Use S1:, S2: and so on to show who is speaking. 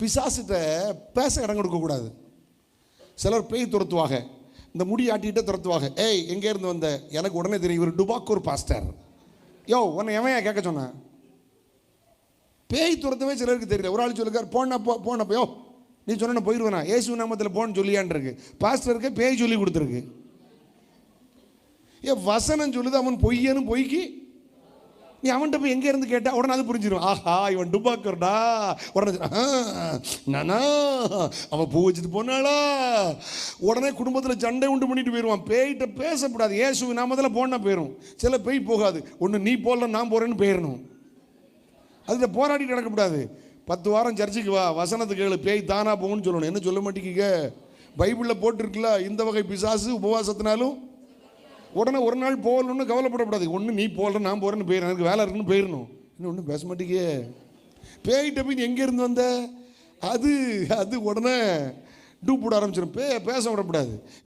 S1: பிசாசிட்ட பேச இடம் கொடுக்கக்கூடாது சிலர் பேய் துரத்துவாங்க. இந்த முடி ஆட்டிகிட்டே துரத்துவாங்க. ஏய் எங்கேருந்து வந்த? எனக்கு உடனே தெரியும் இவர் டுபாக்கூர் பாஸ்டர். யோ உன்னை எவன் கேட்க சொன்னேன் பேய் துரத்தவே சிலருக்கு தெரியல. ஒரு ஆள் சொல்லுக்கார் போனப்போ போனப்போ யோ நீ சொன்ன போயிடுவேனா ஏசு நாமத்தில் போன்னு சொல்லியான்ருக்கு பாஸ்டருக்கு பேய் சொல்லி கொடுத்துருக்கு. ஏ வசனம் சொல்லுது அவன் பொய்யன்னு பொய்க்கு. நீ அவன்கிட்ட போய் எங்கே இருந்து உடனே அது புரிஞ்சிடும் ஆஹா இவன் டுபாக்கர்டா உடனே "ஆ, நானா? அவன் பூ வச்சுட்டு போனாளா? உடனே குடும்பத்தில் சண்டை உண்டு பண்ணிட்டு போயிடுவான் பேய்கிட்ட பேசக்கூடாது. ஏசு நாமத்தில் போனால் போயிடும் சில பேய் போகாது. ஒன்று நீ போடல நான் போகிறேன்னு போயிடணும் அதில் போராடிட்டு நடக்கக்கூடாது. பத்து வாரம் சர்ச்சுக்கு வா. வசனத்துக்கு கேளு. பேய் தானா போகும்னு சொல்லணும். என்ன சொல்ல மாட்டேங்க பைபிளில் போட்டிருக்குல்ல இந்த வகை பிசாசு உபவாசத்தினாலும்? உடனே ஒரு நாள் போகணும்னு கவலைப்படக்கூடாது. ஒன்று நீ போகல நான் போகிறேன்னு போயிடணும் எனக்கு வேலை இருக்குன்னு போயிடணும் இன்னும் ஒன்றும் பேச மாட்டேங்க பேய்கிட்ட போய் நீ எங்கே இருந்து வந்த? அது அது உடனே டூப் போட ஆரம்பிச்சிடும் பே பேச விடக்கூடாது.